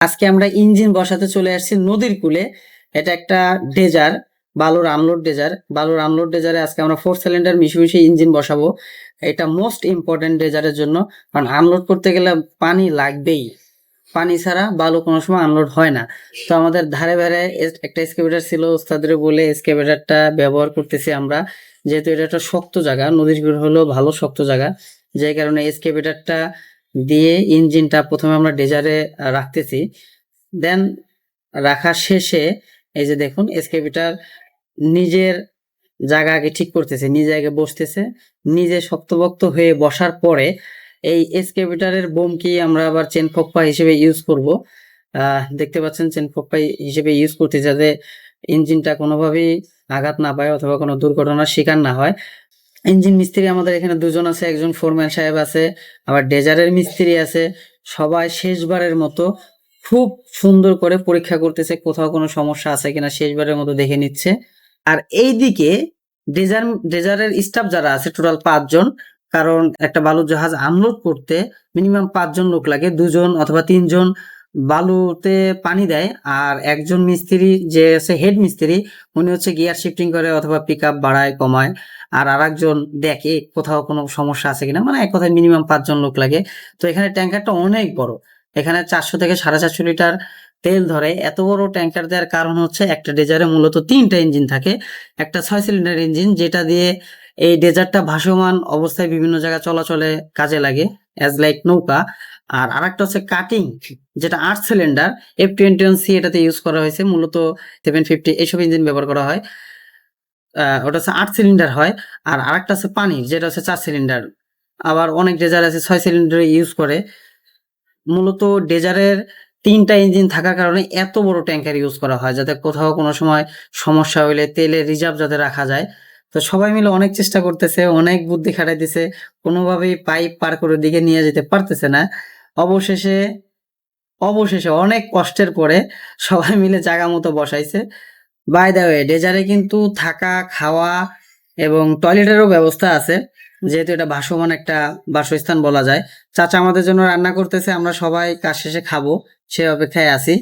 আজকে আমরা ইঞ্জিন বসাতে চলে আসছি নদীর কূলে। এটা একটা ডেজার বালুর আনলোড ডেজার। বালুর আনলোড ডেজারে আজকে আমরা ফোর সিলিন্ডার মিশে মিশে ইঞ্জিন বসাবো। এটা মোস্ট ইম্পর্টেন্ট ডেজারের জন্য, কারণ আনলোড করতে গেলে পানি লাগবেই। পানি ছাড়া বালু কোনো সময় আনলোড হয় না। তো আমাদের ধারে ধারে একটা এসকেভেটার ছিল, ওস্তাদের বলে এসকেভেটারটা ব্যবহার করতেছি আমরা। যেহেতু এটা একটা শক্ত জায়গা, নদীর হলো ভালো শক্ত জায়গা। যে কারণে এসকেভেটারটা দিয়ে ইঞ্জিনটা প্রথমে আমরা ডেজারে রাখতেছি। দেন রাখার শেষে এই যে দেখুন, এসকেভিটার নিজের জায়গা আগে ঠিক করতেছে, নিজে আগে বসতেছে। নিজে শক্তভক্ত হয়ে বসার পরে এই এসকেভিটারের বোমকে আমরা আবার চেন ফপ্পা হিসেবে ইউজ করব। দেখতে পাচ্ছেন চেন ফপ্পা হিসেবে ইউজ করতে যাতে ইঞ্জিনটা কোনোভাবেই আঘাত না পায় অথবা কোনো দুর্ঘটনার শিকার না হয়। ইঞ্জিন মিস্ত্রি আমাদের এখানে দুজন আছে, একজন ফোরম্যান সাহেব আছে, আবার ডেজারের মিস্ত্রি আছে। সবাই শেষবারের মতো খুব সুন্দর করে পরীক্ষা করতেছে কোথাও কোনো সমস্যা আছে কিনা শেষবারের মতো দেখে নিচ্ছে। আর এইদিকে ডেজার, ডেজারের স্টাফ যারা আছে টোটাল পাঁচজন, কারণ একটা বালুর জাহাজ আনলোড করতে মিনিমাম পাঁচজন লোক লাগে, দুজন অথবা তিনজন। বালুতে পানি দেয় আর একজন মিস্ত্রি যে আছে হেড মিস্ত্রি, উনি হচ্ছে গিয়ার শিফটিং করে অথবা পিক আপ বাড়ায়, কমায়। আর আরেকজন দেখে কোথাও কোনো সমস্যা আছে কিনা মানে এক কথায় মিনিমাম পাঁচজন লোক লাগে। তো এখানে ট্যাঙ্কারটা অনেক বড়। এখানে চারশো থেকে সাড়ে চারশো লিটার তেল ধরে। এত বড় ট্যাঙ্কার দেওয়ার কারণ হচ্ছে একটা ডেজারে মূলত তিনটা ইঞ্জিন থাকে। একটা ছয় সিলিন্ডার ইঞ্জিন, যেটা দিয়ে এই ডেজারটা ভাসমান অবস্থায় বিভিন্ন জায়গায় চলাচলে কাজে লাগে। অ্যাজ লাইক নৌকা। আর আরেকটা হচ্ছে কাটিং যেটা আট cylinder F twenty one C এটাতে ইউজ করা হয়েছে, মূলত সেভেন ফিফটি এইসব ইঞ্জিন ব্যবহার করা হয়। ওটা হচ্ছে আট সিলিন্ডার হয়। আর আরেকটা হচ্ছে পানি যেটা হচ্ছে চার সিলিন্ডার আবার অনেক ডেজার আছে, ছয় সিলিন্ডার ইউজ করে। মূলত ডেজারের তিনটা ইঞ্জিন থাকার কারণে এত বড় ট্যাঙ্কার ইউজ করা হয়, যাতে কোথাও কোনো সময় সমস্যা হইলে তেলের রিজার্ভ যাতে রাখা যায়। তো সবাই মিলে অনেক চেষ্টা করতেছে, অনেক বুদ্ধি খাটাই দিছে কোনোভাবেই পাইপ পার করে দিকে নিয়ে যেতে পারতেছে না। অবশেষে অবশেষে অনেক কষ্টের পরে সবাই মিলে জায়গা মতো বসাইছে। বাই দ্য ওয়ে ডেজারে কিন্তু থাকা, খাওয়া এবং টয়লেটেরও ব্যবস্থা আছে। যেহেতু এটা ভাসমান একটা বাসস্থান বলা যায়। চাচা আমাদের জন্য রান্না করতেছে, আমরা সবাই কাজ শেষে খাব, সে অপেক্ষায় আছি।